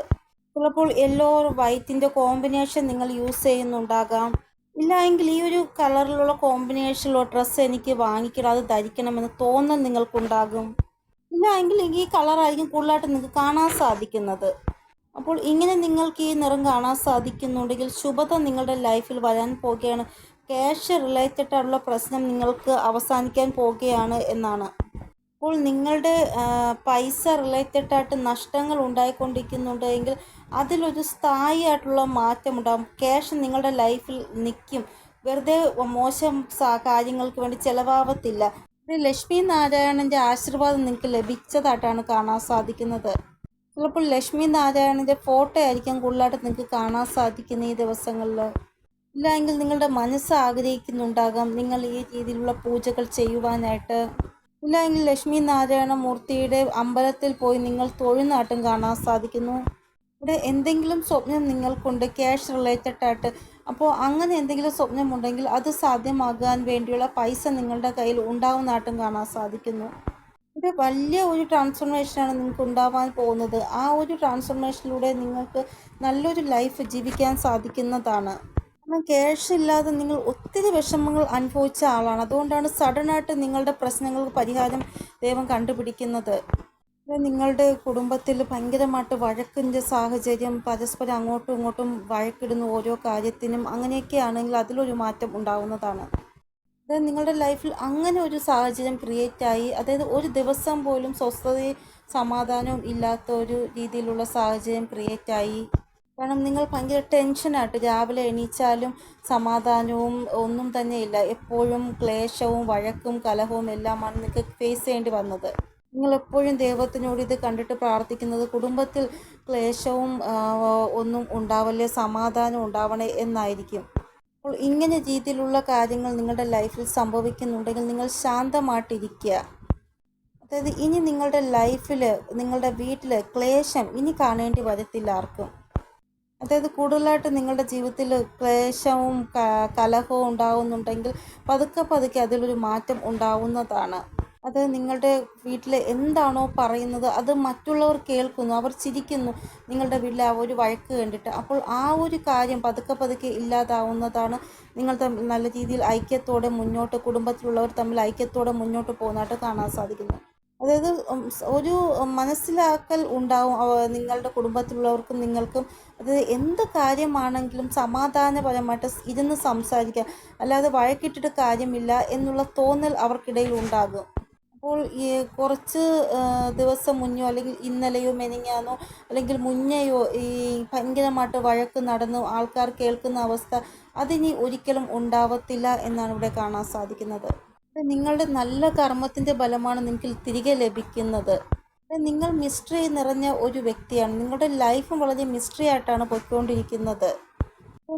ചിലപ്പോൾ യെല്ലോ വൈറ്റിന്റെ കോമ്പിനേഷൻ നിങ്ങൾ യൂസ് ചെയ്യുന്നുണ്ടാകാം. ഇല്ല എങ്കിൽ ഈ ഒരു കളറിലുള്ള കോമ്പിനേഷനിലുള്ള ഡ്രസ്സ് എനിക്ക് വാങ്ങിക്കണം അത് ധരിക്കണമെന്ന് തോന്നൽ നിങ്ങൾക്കുണ്ടാകും. ഇല്ല എങ്കിൽ ഈ കളറായിരിക്കും കൂടുതലായിട്ട് നിങ്ങൾക്ക് കാണാൻ സാധിക്കുന്നത്. അപ്പോൾ ഇങ്ങനെ നിങ്ങൾക്ക് ഈ നിറം കാണാൻ സാധിക്കുന്നുണ്ടെങ്കിൽ ശുഭത നിങ്ങളുടെ ലൈഫിൽ വരാൻ പോകുകയാണ്. ക്യാഷ് റിലേറ്റഡ് ആയിട്ടുള്ള പ്രശ്നം നിങ്ങൾക്ക് അവസാനിക്കാൻ പോകുകയാണ് എന്നാണ്. അപ്പോൾ നിങ്ങളുടെ പൈസ റിലേറ്റഡ് ആയിട്ട് നഷ്ടങ്ങൾ ഉണ്ടായിക്കൊണ്ടിരിക്കുന്നുണ്ട് എങ്കിൽ അതിലൊരു സ്ഥായി ആയിട്ടുള്ള മാറ്റം ഉണ്ടാകും ക്യാഷ് നിങ്ങളുടെ ലൈഫിൽ നിൽക്കും വെറുതെ മോശം കാര്യങ്ങൾക്ക് വേണ്ടി ചിലവാവത്തില്ല. ഇത് ലക്ഷ്മി നാരായണന്റെ ആശീർവാദം നിങ്ങൾക്ക് ലഭിച്ചതായിട്ടാണ് കാണാൻ സാധിക്കുന്നത്. ചിലപ്പോൾ ലക്ഷ്മി നാരായണന്റെ ഫോട്ടോ ആയിരിക്കും കൂടുതലായിട്ട് നിങ്ങൾക്ക് കാണാൻ സാധിക്കുന്ന ഈ ദിവസങ്ങളിൽ ഇല്ലെങ്കിൽ നിങ്ങളുടെ മനസ്സ് ആഗ്രഹിക്കുന്നുണ്ടാകാം. നിങ്ങൾ ഈ രീതിയിലുള്ള പൂജകൾ ചെയ്യുവാനായിട്ട്. ഇല്ലെങ്കിൽ ലക്ഷ്മി നാരായണ മൂർത്തിയുടെ അമ്പലത്തിൽ പോയി നിങ്ങൾ തൊഴുനാട്ടും കാണാൻ സാധിക്കുന്നു. ഇവിടെ എന്തെങ്കിലും സ്വപ്നം നിങ്ങൾക്കുണ്ട് ക്യാഷ് റിലേറ്റഡ് ആയിട്ട്. അപ്പോൾ അങ്ങനെ എന്തെങ്കിലും സ്വപ്നമുണ്ടെങ്കിൽ അത് സാധ്യമാകാൻ വേണ്ടിയുള്ള പൈസ നിങ്ങളുടെ കയ്യിൽ ഉണ്ടാവുന്നതായിട്ടും കാണാൻ സാധിക്കുന്നു. ഇവിടെ വലിയ ഒരു ട്രാൻസ്ഫോർമേഷനാണ് നിങ്ങൾക്ക് ഉണ്ടാവാൻ പോകുന്നത്. ആ ഒരു ട്രാൻസ്ഫോർമേഷനിലൂടെ നിങ്ങൾക്ക് നല്ലൊരു ലൈഫ് ജീവിക്കാൻ സാധിക്കുന്നതാണ്. കാരണം ക്യാഷ് ഇല്ലാതെ നിങ്ങൾ ഒത്തിരി വിഷമങ്ങൾ അനുഭവിച്ച ആളാണ്. അതുകൊണ്ടാണ് സഡനായിട്ട് നിങ്ങളുടെ പ്രശ്നങ്ങൾക്ക് പരിഹാരം ദൈവം കണ്ടുപിടിക്കുന്നത്. ഇത് നിങ്ങളുടെ കുടുംബത്തിൽ ഭയങ്കരമായിട്ട് വഴക്കിന്റെ സാഹചര്യം പരസ്പരം അങ്ങോട്ടും ഇങ്ങോട്ടും വഴക്കിടുന്ന ഓരോ കാര്യത്തിനും അങ്ങനെയൊക്കെ ആണെങ്കിൽ അതിലൊരു മാറ്റം ഉണ്ടാവുന്നതാണ്. അതായത് നിങ്ങളുടെ ലൈഫിൽ അങ്ങനെ ഒരു സാഹചര്യം ക്രിയേറ്റ് ആയി അതായത് ഒരു ദിവസം പോലും സ്വസ്ഥതയും സമാധാനവും ഇല്ലാത്ത ഒരു രീതിയിലുള്ള സാഹചര്യം ക്രിയേറ്റ് ആയി. കാരണം നിങ്ങൾ ഭയങ്കര ടെൻഷനായിട്ട് രാവിലെ എണീച്ചാലും സമാധാനവും ഒന്നും തന്നെ ഇല്ല എപ്പോഴും ക്ലേശവും വഴക്കും കലഹവും എല്ലാമാണ് നിങ്ങൾക്ക് ഫേസ് ചെയ്യേണ്ടി വന്നത്. നിങ്ങൾ എപ്പോഴും ദൈവത്തിനോട് ഇത് കണ്ടിട്ട് പ്രാർത്ഥിക്കുന്നത് കുടുംബത്തിൽ ക്ലേശവും ഒന്നും ഉണ്ടാവല്ലേ സമാധാനം ഉണ്ടാവണേ എന്നായിരിക്കും. അപ്പോൾ ഇങ്ങനെ രീതിയിലുള്ള കാര്യങ്ങൾ നിങ്ങളുടെ ലൈഫിൽ സംഭവിക്കുന്നുണ്ടെങ്കിൽ നിങ്ങൾ ശാന്തമായിട്ടിരിക്കുക. അതായത് ഇനി നിങ്ങളുടെ ലൈഫിൽ നിങ്ങളുടെ വീട്ടിൽ ക്ലേശം ഇനി കാണേണ്ടി വരത്തില്ല ആർക്കും. അതായത് കൂടുതലായിട്ട് നിങ്ങളുടെ ജീവിതത്തിൽ ക്ലേശവും കലഹവും ഉണ്ടാവുന്നുണ്ടെങ്കിൽ പതുക്കെ പതുക്കെ അതിലൊരു മാറ്റം ഉണ്ടാവുന്നതാണ്. അത് നിങ്ങളുടെ വീട്ടിൽ എന്താണോ പറയുന്നത് അത് മറ്റുള്ളവർ കേൾക്കുന്നു അവർ ചിരിക്കുന്നു. നിങ്ങളുടെ വീട്ടിലെ ആ ഒരു വഴക്ക് കണ്ടിട്ട് അപ്പോൾ ആ ഒരു കാര്യം പതുക്കെ പതുക്കെ ഇല്ലാതാവുന്നതാണ് നിങ്ങൾ നല്ല രീതിയിൽ ഐക്യത്തോടെ മുന്നോട്ട് കുടുംബത്തിലുള്ളവർ തമ്മിൽ ഐക്യത്തോടെ മുന്നോട്ട് പോകുന്നതായിട്ട് കാണാൻ സാധിക്കുന്നു. അതായത് ഒരു മനസ്സിലാക്കൽ ഉണ്ടാവും നിങ്ങളുടെ കുടുംബത്തിലുള്ളവർക്കും നിങ്ങൾക്കും. അത് എന്ത് കാര്യമാണെങ്കിലും സമാധാനപരമായിട്ട് ഇരുന്ന് സംസാരിക്കുക. അല്ലാതെ വഴക്കിട്ടിട്ട് കാര്യമില്ല എന്നുള്ള തോന്നൽ അവർക്കിടയിൽ ഉണ്ടാകും. അപ്പോൾ ഈ കുറച്ച് ദിവസം മുന്നോ അല്ലെങ്കിൽ ഇന്നലെയോ മെനിങ്ങാനോ അല്ലെങ്കിൽ മുന്നെയോ ഈ ഭയങ്കരമായിട്ട് വഴക്ക് നടന്നു ആൾക്കാർ കേൾക്കുന്ന അവസ്ഥ അതിനി ഒരിക്കലും ഉണ്ടാവത്തില്ല എന്നാണ് ഇവിടെ കാണാൻ സാധിക്കുന്നത്. നിങ്ങളുടെ നല്ല കർമ്മത്തിന്റെ ഫലമാണ് നിങ്ങൾക്ക് തിരികെ ലഭിക്കുന്നത്. നിങ്ങൾ മിസ്റ്ററി നിറഞ്ഞ ഒരു വ്യക്തിയാണ്. നിങ്ങളുടെ ലൈഫും വളരെ മിസ്റ്ററി ആയിട്ടാണ് പോയിക്കൊണ്ടിരിക്കുന്നത്.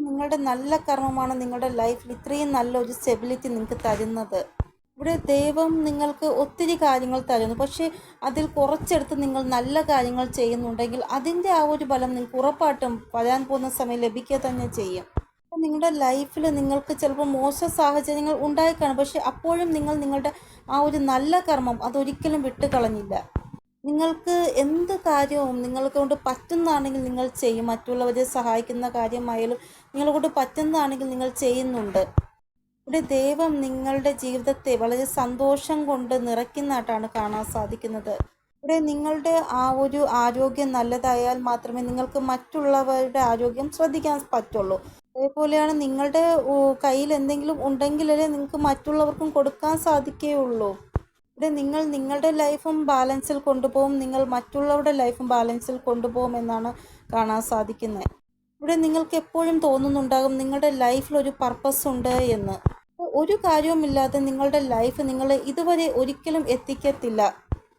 നിങ്ങളുടെ നല്ല കർമ്മമാണ് നിങ്ങളുടെ ലൈഫിൽ ഇത്രയും നല്ലൊരു സ്റ്റെബിലിറ്റി നിങ്ങൾക്ക് തരുന്നത്. ഇവിടെ ദൈവം നിങ്ങൾക്ക് ഒത്തിരി കാര്യങ്ങൾ തരുന്നു. പക്ഷേ അതിൽ കുറച്ചെടുത്ത് നിങ്ങൾ നല്ല കാര്യങ്ങൾ ചെയ്യുന്നുണ്ടെങ്കിൽ അതിന്റെ ആ ഒരു ഫലം നിങ്ങൾക്ക് ഉറപ്പായിട്ടും വരാൻ പോകുന്ന സമയം ലഭിക്കുക തന്നെ ചെയ്യും. നിങ്ങളുടെ ലൈഫിൽ നിങ്ങൾക്ക് ചിലപ്പോൾ മോശ സാഹചര്യങ്ങൾ ഉണ്ടായിക്കാണും. പക്ഷേ അപ്പോഴും നിങ്ങൾ നിങ്ങളുടെ ആ ഒരു നല്ല കർമ്മം അതൊരിക്കലും വിട്ടുകളഞ്ഞില്ല. നിങ്ങൾക്ക് എന്ത് കാര്യവും നിങ്ങൾക്ക് കൊണ്ട് പറ്റുന്നതാണെങ്കിൽ നിങ്ങൾ ചെയ്യും. മറ്റുള്ളവരെ സഹായിക്കുന്ന കാര്യമായാലും നിങ്ങളെ കൊണ്ട് പറ്റുന്നതാണെങ്കിൽ നിങ്ങൾ ചെയ്യുന്നുണ്ട്. ഇവിടെ ദൈവം നിങ്ങളുടെ ജീവിതത്തെ വളരെ സന്തോഷം കൊണ്ട് നിറയ്ക്കുന്നതായിട്ടാണ് കാണാൻ സാധിക്കുന്നത്. ഇവിടെ നിങ്ങളുടെ ആ ഒരു ആരോഗ്യം നല്ലതായാൽ മാത്രമേ നിങ്ങൾക്ക് മറ്റുള്ളവരുടെ ആരോഗ്യം ശ്രദ്ധിക്കാൻ പറ്റുള്ളൂ. അതേപോലെയാണ് നിങ്ങളുടെ കയ്യിൽ എന്തെങ്കിലും ഉണ്ടെങ്കിലേ നിങ്ങൾക്ക് മറ്റുള്ളവർക്കും കൊടുക്കാൻ സാധിക്കുകയുള്ളൂ. ഇവിടെ നിങ്ങൾ നിങ്ങളുടെ ലൈഫും ബാലൻസിൽ കൊണ്ടുപോകും. നിങ്ങൾ മറ്റുള്ളവരുടെ ലൈഫും ബാലൻസിൽ കൊണ്ടുപോകും എന്നാണ് കാണാൻ സാധിക്കുന്നത്. ഇവിടെ നിങ്ങൾക്ക് എപ്പോഴും തോന്നുന്നുണ്ടാകും നിങ്ങളുടെ ലൈഫിൽ ഒരു പർപ്പസ് ഉണ്ട് എന്ന്. ഒരു കാര്യവുമില്ലാതെ നിങ്ങളുടെ ലൈഫ് നിങ്ങൾ ഇതുവരെ ഒരിക്കലും എത്തിക്കത്തില്ല.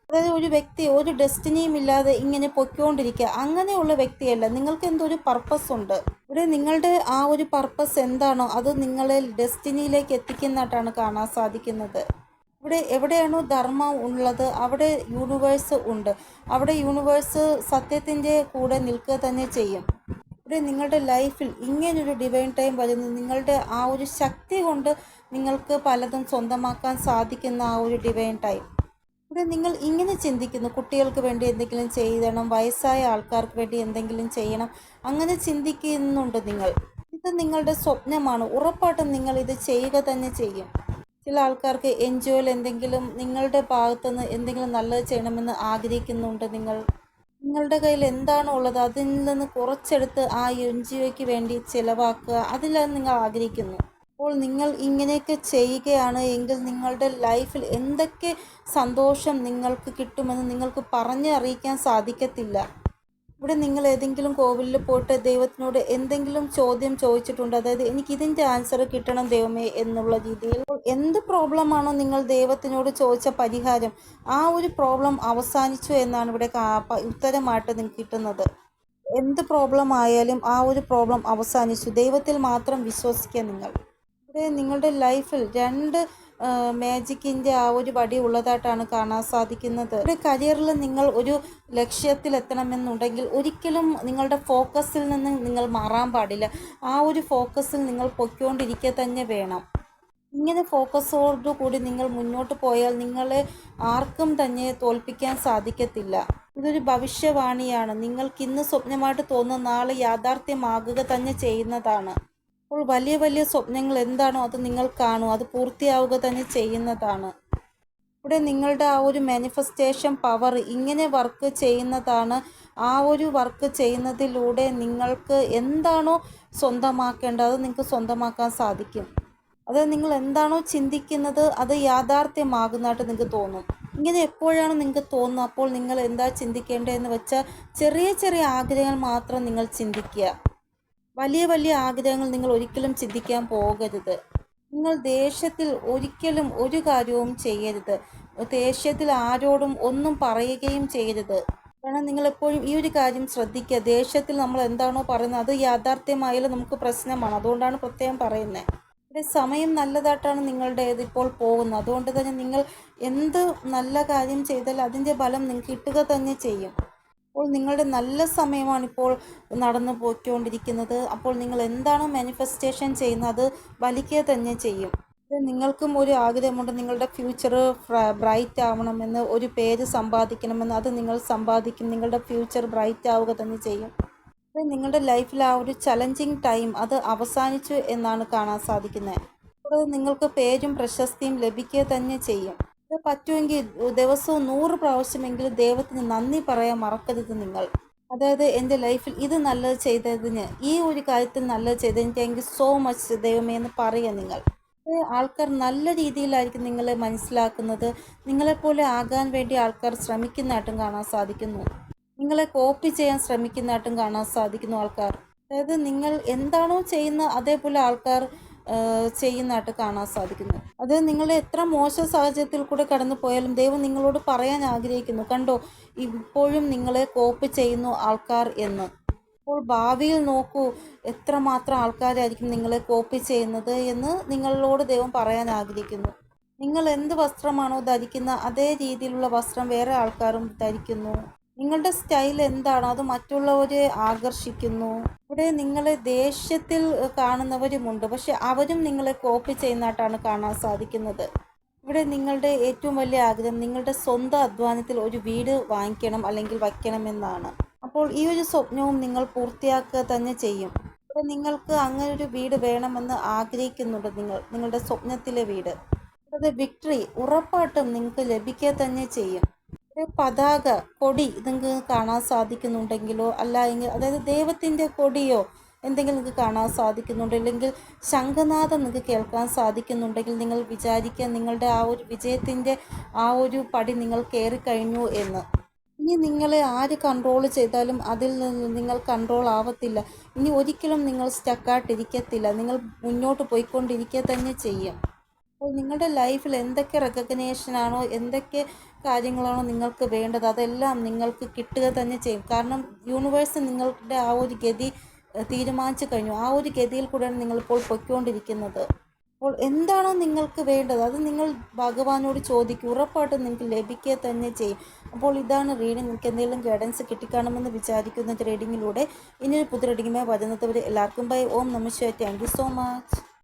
അതായത് ഒരു വ്യക്തി ഒരു ഡെസ്റ്റിനിയും ഇല്ലാതെ ഇങ്ങനെ പൊയ്ക്കൊണ്ടിരിക്കുക അങ്ങനെയുള്ള വ്യക്തിയല്ല. നിങ്ങൾക്ക് എന്തൊരു പർപ്പസ് ഉണ്ട്? ഇവിടെ നിങ്ങളുടെ ആ ഒരു പർപ്പസ് എന്താണോ അത് നിങ്ങളെ ഡെസ്റ്റിനിയിലേക്ക് എത്തിക്കുന്നതായിട്ടാണ് കാണാൻ സാധിക്കുന്നത്. ഇവിടെ എവിടെയാണോ ധർമ്മം ഉള്ളത് അവിടെ യൂണിവേഴ്സ് ഉണ്ട്. അവിടെ യൂണിവേഴ്സ് സത്യത്തിന്റെ കൂടെ നിൽക്കുക തന്നെ ചെയ്യും. ഇവിടെ നിങ്ങളുടെ ലൈഫിൽ ഇങ്ങനൊരു ഡിവൈൻ ടൈം വരുന്നു. നിങ്ങളുടെ ആ ഒരു ശക്തി കൊണ്ട് നിങ്ങൾക്ക് പലതും സ്വന്തമാക്കാൻ സാധിക്കുന്ന ആ ഒരു ഡിവൈൻ ടൈം ഇവിടെ നിങ്ങൾ ഇങ്ങനെ ചിന്തിക്കുന്നു കുട്ടികൾക്ക് വേണ്ടി എന്തെങ്കിലും ചെയ്യണം വയസ്സായ ആൾക്കാർക്ക് വേണ്ടി എന്തെങ്കിലും ചെയ്യണം അങ്ങനെ ചിന്തിക്കുന്നുണ്ട് നിങ്ങൾ. ഇത് നിങ്ങളുടെ സ്വപ്നമാണ്. ഉറപ്പായിട്ടും നിങ്ങൾ ഇത് ചെയ്യുക തന്നെ ചെയ്യും. ചില ആൾക്കാർക്ക് എൻ ജി എന്തെങ്കിലും നിങ്ങളുടെ ഭാഗത്തുനിന്ന് എന്തെങ്കിലും നല്ലത് ചെയ്യണമെന്ന് ആഗ്രഹിക്കുന്നുണ്ട് നിങ്ങൾ. നിങ്ങളുടെ കയ്യിൽ എന്താണോ ഉള്ളത്? അതിൽ നിന്ന് കുറച്ചെടുത്ത് ആ എൻ ജി ഒക്ക് വേണ്ടി ചിലവാക്കുക. അതിലാണ് നിങ്ങൾ ആഗ്രഹിക്കുന്നു അപ്പോൾ നിങ്ങൾ ഇങ്ങനെയൊക്കെ ചെയ്യുകയാണ് എങ്കിൽ നിങ്ങളുടെ ലൈഫിൽ എന്തൊക്കെ സന്തോഷം നിങ്ങൾക്ക് കിട്ടുമെന്ന് നിങ്ങൾക്ക് പറഞ്ഞറിയിക്കാൻ സാധിക്കത്തില്ല. ഇവിടെ നിങ്ങൾ ഏതെങ്കിലും കോവിലിൽ പോയിട്ട് ദൈവത്തിനോട് എന്തെങ്കിലും ചോദ്യം ചോദിച്ചിട്ടുണ്ട് അതായത് എനിക്ക് ഇതിന്റെ ആൻസർ കിട്ടണം ദൈവമേ എന്നുള്ള രീതിയിൽ. എന്ത് പ്രോബ്ലമാണോ നിങ്ങൾ ദൈവത്തിനോട് ചോദിച്ച പരിഹാരം ആ ഒരു പ്രോബ്ലം അവസാനിച്ചു എന്നാണ് ഇവിടെ ഉത്തരമായിട്ട് നിങ്ങൾക്ക് കിട്ടുന്നത്. എന്ത് പ്രോബ്ലം ആയാലും ആ ഒരു പ്രോബ്ലം അവസാനിച്ചു. ദൈവത്തിൽ മാത്രം വിശ്വസിക്കുക നിങ്ങൾ. ഇവിടെ നിങ്ങളുടെ ലൈഫിൽ രണ്ട് മാജിക്കിന്റെ ആ ഒരു വടി ഉള്ളതായിട്ടാണ് കാണാൻ സാധിക്കുന്നത്. ഒരു കരിയറിൽ നിങ്ങൾ ഒരു ലക്ഷ്യത്തിലെത്തണമെന്നുണ്ടെങ്കിൽ ഒരിക്കലും നിങ്ങളുടെ ഫോക്കസിൽ നിന്ന് നിങ്ങൾ മാറാൻ പാടില്ല. ആ ഒരു ഫോക്കസിൽ നിങ്ങൾ പൊയ്ക്കൊണ്ടിരിക്കുക തന്നെ വേണം. ഇങ്ങനെ ഫോക്കസോടുകൂടി നിങ്ങൾ മുന്നോട്ട് പോയാൽ നിങ്ങളെ ആർക്കും തന്നെ തോൽപ്പിക്കാൻ സാധിക്കത്തില്ല. ഇതൊരു ഭവിഷ്യവാണിയാണ്. നിങ്ങൾക്ക് ഇന്ന് സ്വപ്നമായിട്ട് തോന്നുന്ന നാളെ യാഥാർത്ഥ്യമാകുക തന്നെ ചെയ്യുന്നതാണ്. അപ്പോൾ വലിയ വലിയ സ്വപ്നങ്ങൾ എന്താണോ അത് നിങ്ങൾ കാണും. അത് പൂർത്തിയാവുക തന്നെ ചെയ്യുന്നതാണ്. ഇവിടെ നിങ്ങളുടെ ആ ഒരു മാനിഫെസ്റ്റേഷൻ പവർ ഇങ്ങനെ വർക്ക് ചെയ്യുന്നതാണ്. ആ ഒരു വർക്ക് ചെയ്യുന്നതിലൂടെ നിങ്ങൾക്ക് എന്താണോ സ്വന്തമാക്കേണ്ടത് അത് നിങ്ങൾക്ക് സ്വന്തമാക്കാൻ സാധിക്കും. അത് നിങ്ങൾ എന്താണോ ചിന്തിക്കുന്നത് അത് യാഥാർത്ഥ്യമാകുന്നതായിട്ട് നിങ്ങൾക്ക് തോന്നും. ഇങ്ങനെ എപ്പോഴാണ് നിങ്ങൾക്ക് തോന്നുന്നത്? അപ്പോൾ നിങ്ങൾ എന്താ ചിന്തിക്കേണ്ടതെന്ന് വെച്ചാൽ ചെറിയ ചെറിയ ആഗ്രഹങ്ങൾ മാത്രം നിങ്ങൾ ചിന്തിക്കുക. വലിയ വലിയ ആഗ്രഹങ്ങൾ നിങ്ങൾ ഒരിക്കലും ചിന്തിക്കാൻ പോകരുത്. നിങ്ങൾ ദേഷ്യത്തിൽ ഒരിക്കലും ഒരു കാര്യവും ചെയ്യരുത്. ദേഷ്യത്തിൽ ആരോടും ഒന്നും പറയുകയും ചെയ്യരുത്. കാരണം നിങ്ങളെപ്പോഴും ഈ ഒരു കാര്യം ശ്രദ്ധിക്കുക. ദേഷ്യത്തിൽ നമ്മൾ എന്താണോ പറയുന്നത് അത് യാഥാർത്ഥ്യമായാലും നമുക്ക് പ്രശ്നമാണ്. അതുകൊണ്ടാണ് പ്രത്യേകം പറയുന്നത്. ഇവിടെ സമയം നല്ലതായിട്ടാണ് നിങ്ങളുടെ ഇപ്പോൾ പോകുന്നത്. അതുകൊണ്ട് തന്നെ നിങ്ങൾ എന്ത് നല്ല കാര്യം ചെയ്താൽ അതിന്റെ ഫലം നിങ്ങൾക്ക് കിട്ടുക തന്നെ ചെയ്യും. അപ്പോൾ നിങ്ങളുടെ നല്ല സമയമാണ് ഇപ്പോൾ നടന്നു പോയിക്കൊണ്ടിരിക്കുന്നത്. അപ്പോൾ നിങ്ങൾ എന്താണോ മാനിഫെസ്റ്റേഷൻ ചെയ്യുന്നത്? വലിക്കുക തന്നെ ചെയ്യും. നിങ്ങൾക്കും ഒരു ആഗ്രഹമുണ്ട്. നിങ്ങളുടെ ഫ്യൂച്ചർ ബ്രൈറ്റ് ആവണമെന്ന് ഒരു പേര് സമ്പാദിക്കണമെന്ന് അത് നിങ്ങൾ സമ്പാദിക്കും. നിങ്ങളുടെ ഫ്യൂച്ചർ ബ്രൈറ്റ് ആവുക തന്നെ ചെയ്യും. നിങ്ങളുടെ ലൈഫിൽ ആ ഒരു ചലഞ്ചിങ് ടൈം അത് അവസാനിച്ചു എന്നാണ് കാണാൻ സാധിക്കുന്നത്. അപ്പോൾ നിങ്ങൾക്ക് പേരും പ്രശസ്തിയും ലഭിക്കുക തന്നെ ചെയ്യും. പറ്റുമെങ്കിൽ ദിവസവും നൂറ് പ്രാവശ്യമെങ്കിലും ദൈവത്തിന് നന്ദി പറയാൻ മറക്കരുത് നിങ്ങൾ. അതായത് എന്റെ ലൈഫിൽ ഇത് നല്ലത് ചെയ്തതിന് ഈ ഒരു കാര്യത്തിൽ നല്ലത് ചെയ്തതിന് താങ്ക് യു സോ മച്ച് ദൈവമേ എന്ന് പറയുക നിങ്ങൾ. ആൾക്കാർ നല്ല രീതിയിലായിരിക്കും നിങ്ങളെ മനസ്സിലാക്കുന്നത്. നിങ്ങളെപ്പോലെ ആകാൻ വേണ്ടി ആൾക്കാർ ശ്രമിക്കുന്നതായിട്ടും കാണാൻ സാധിക്കുന്നു. നിങ്ങളെ കോപ്പി ചെയ്യാൻ ശ്രമിക്കുന്നതായിട്ടും കാണാൻ സാധിക്കുന്നു ആൾക്കാർ. അതായത് നിങ്ങൾ എന്താണോ ചെയ്യുന്നത് അതേപോലെ ആൾക്കാർ ചെയ്യുന്നതായിട്ട് കാണാൻ സാധിക്കുന്നു. അത് നിങ്ങൾ എത്ര മോശ സാഹചര്യത്തിൽ കൂടെ കടന്നു പോയാലും ദൈവം നിങ്ങളോട് പറയാൻ ആഗ്രഹിക്കുന്നു. കണ്ടോ ഇപ്പോഴും നിങ്ങളെ കോപ്പ് ചെയ്യുന്നു ആൾക്കാർ എന്ന്. അപ്പോൾ ഭാവിയിൽ നോക്കൂ എത്രമാത്രം ആൾക്കാരായിരിക്കും നിങ്ങളെ കോപ്പി ചെയ്യുന്നത് എന്ന് നിങ്ങളോട് ദൈവം പറയാൻ ആഗ്രഹിക്കുന്നു. നിങ്ങൾ എന്ത് വസ്ത്രമാണോ ധരിക്കുന്ന അതേ രീതിയിലുള്ള വസ്ത്രം വേറെ ആൾക്കാരും ധരിക്കുന്നു. നിങ്ങളുടെ സ്റ്റൈൽ എന്താണ്? അത് മറ്റുള്ളവരെ ആകർഷിക്കുന്നു. ഇവിടെ നിങ്ങളെ ദേഷ്യത്തിൽ കാണുന്നവരുമുണ്ട്. പക്ഷെ അവരും നിങ്ങളെ കോപ്പി ചെയ്യുന്നതായിട്ടാണ് കാണാൻ സാധിക്കുന്നത്. ഇവിടെ നിങ്ങളുടെ ഏറ്റവും വലിയ ആഗ്രഹം നിങ്ങളുടെ സ്വന്തം അധ്വാനത്തിൽ ഒരു വീട് വാങ്ങിക്കണം അല്ലെങ്കിൽ വയ്ക്കണമെന്നാണ്. അപ്പോൾ ഈ ഒരു സ്വപ്നവും നിങ്ങൾ പൂർത്തിയാക്കുക തന്നെ ചെയ്യും. ഇവിടെ നിങ്ങൾക്ക് അങ്ങനെ ഒരു വീട് വേണമെന്ന് ആഗ്രഹിക്കുന്നുണ്ട് നിങ്ങൾ നിങ്ങളുടെ സ്വപ്നത്തിലെ വീട്. അത് വിക്ടറി ഉറപ്പായിട്ടും നിങ്ങൾക്ക് ലഭിക്കുക തന്നെ ചെയ്യും. ഒരു പതാക കൊടി നിങ്ങൾക്ക് കാണാൻ സാധിക്കുന്നുണ്ടെങ്കിലോ അല്ല എങ്കിൽ അതായത് ദൈവത്തിന്റെ കൊടിയോ എന്തെങ്കിലും നിങ്ങൾക്ക് കാണാൻ സാധിക്കുന്നുണ്ട് അല്ലെങ്കിൽ ശംഖനാഥം നിങ്ങൾക്ക് കേൾക്കാൻ സാധിക്കുന്നുണ്ടെങ്കിൽ നിങ്ങൾ വിചാരിക്കുക നിങ്ങളുടെ ആ ഒരു വിജയത്തിന്റെ ആ ഒരു പടി നിങ്ങൾ കയറി കഴിഞ്ഞു എന്ന്. ഇനി നിങ്ങളെ ആര് കൺട്രോൾ ചെയ്താലും അതിൽ നിന്ന് നിങ്ങൾ കൺട്രോൾ ആവത്തില്ല. ഇനി ഒരിക്കലും നിങ്ങൾ സ്റ്റക്കായിട്ടിരിക്കത്തില്ല നിങ്ങൾ മുന്നോട്ട് പോയിക്കൊണ്ടിരിക്കുക തന്നെ ചെയ്യും. അപ്പോൾ നിങ്ങളുടെ ലൈഫിൽ എന്തൊക്കെ റെക്കഗ്നേഷനാണോ എന്തൊക്കെ കാര്യങ്ങളാണോ നിങ്ങൾക്ക് വേണ്ടത്. അതെല്ലാം നിങ്ങൾക്ക് കിട്ടുക തന്നെ ചെയ്യും. കാരണം യൂണിവേഴ്സ് നിങ്ങളുടെ ആ ഒരു ഗതി തീരുമാനിച്ചു കഴിഞ്ഞു. ആ ഒരു ഗതിയിൽ കൂടെയാണ് നിങ്ങളിപ്പോൾ പൊയ്ക്കൊണ്ടിരിക്കുന്നത്. അപ്പോൾ എന്താണോ നിങ്ങൾക്ക് വേണ്ടത് അത് നിങ്ങൾ ഭഗവാനോട് ചോദിക്കും. ഉറപ്പായിട്ടും നിങ്ങൾക്ക് ലഭിക്കുക തന്നെ ചെയ്യും. അപ്പോൾ ഇതാണ് റീഡിംഗ് നിങ്ങൾക്ക് എന്തെങ്കിലും ഗൈഡൻസ് കിട്ടിക്കാണുമെന്ന് വിചാരിക്കുന്ന റീഡിങ്ങിലൂടെ ഇനിയൊരു പുതിയ റീഡിങ്ങുമായി വരുന്നത് വരെ എല്ലാവർക്കും ബൈ ഓം നമസ്കാരം താങ്ക് യു സോ മച്ച്